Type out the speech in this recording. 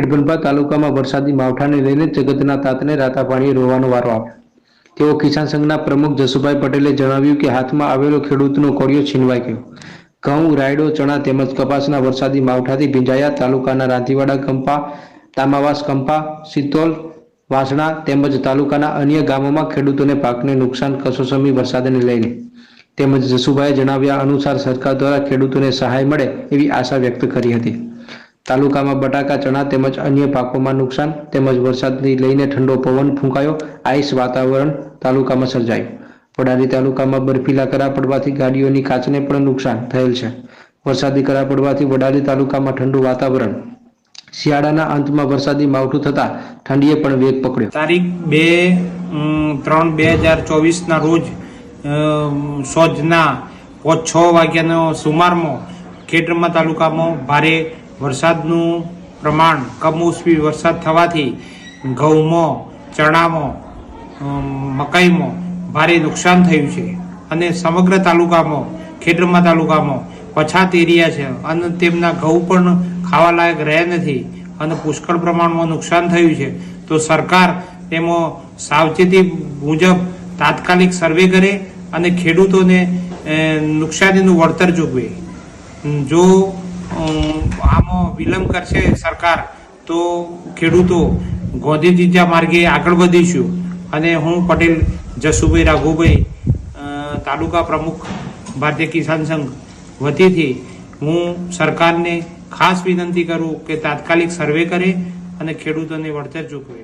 ખેડબ્રહ્મા તાલુકામાં વરસાદી માવઠાને લઈને જગતના તાતને રાતા પાણીએ રોવાનો વારો આવ્યો. તેઓ કિસાન સંઘના પ્રમુખ જસુભાઈ પટેલે જણાવ્યું કે હાથમાં આવેલો ખેડૂતનો કોળિયો છીનવાઈ ગયો. ઘઉં, રાયડો, ચણા તેમજ કપાસના વરસાદી માવઠાથી ભીંજાયા તાલુકાના રાંધીવાડા કંપા, તામાવાસ કંપા સિત્તોલ વાસણા તેમજ તાલુકાના અન્ય ગામોમાં ખેડૂતોને પાકને નુકસાન, કસોસમી વરસાદને લઈને. તેમજ જસુભાઈએ જણાવ્યા અનુસાર સરકાર દ્વારા ખેડૂતોને સહાય મળે એવી આશા વ્યક્ત કરી હતી. તાલુકામાં બટાકા, ચણા તેમજ અન્ય પાકોમાં નુકસાન તેમજ વરસાદથી લઈને ઠંડો પવન ફૂંકાયો. આઈસ વાતાવરણ તાલુકામાં સર્જાયું. વડાલી તાલુકામાં બરફીલા કરા પડવાથી ગાડીઓની કાચને પણ નુકસાન થયેલ છે. વરસાદી કરા પડવાથી વડાલી તાલુકામાં ઠંડુ વાતાવરણ. શિયાળાના અંતમાં વરસાદી માવઠું થતા ઠંડીએ પણ વેગ પકડ્યો. તારીખ બે ત્રણ બે હજાર ચોવીસના રોજ સોજના છ વાગ્યાનો સુમારમાં ખેડરમા તાલુકામાં ભારે વરસાદનું પ્રમાણ કમોસમી વરસાદ થવાથી ઘઉંમાં, ચણામાં મકાઈમાં ભારે નુકસાન થયું છે. અને સમગ્ર તાલુકામાં, ખેડરમા તાલુકામાં પછાત એરિયા છે અને તેમના ઘઉં પણ ખાવા લાયક રહ્યા નથી અને પુષ્કળ પ્રમાણમાં નુકસાન થયું છે. તો સરકાર તેમાં સાવચેતી મુજબ તાત્કાલિક સર્વે કરે અને ખેડૂતોને નુકસાનીનું વળતર ચૂકવે. જો વિલંબ કરશે સરકાર, તો ખેડૂતો ગોંધીજીજા માર્ગે આગળ વધીશું. અને હું પટેલ, જસુભાઈ રાઘુભાઈ તાલુકા પ્રમુખ ભારતીય કિસાન સંઘ વતીથી હું સરકારને ખાસ વિનંતી કરું કે તાત્કાલિક સર્વે કરે અને ખેડૂતોને વળતર ચૂકવે.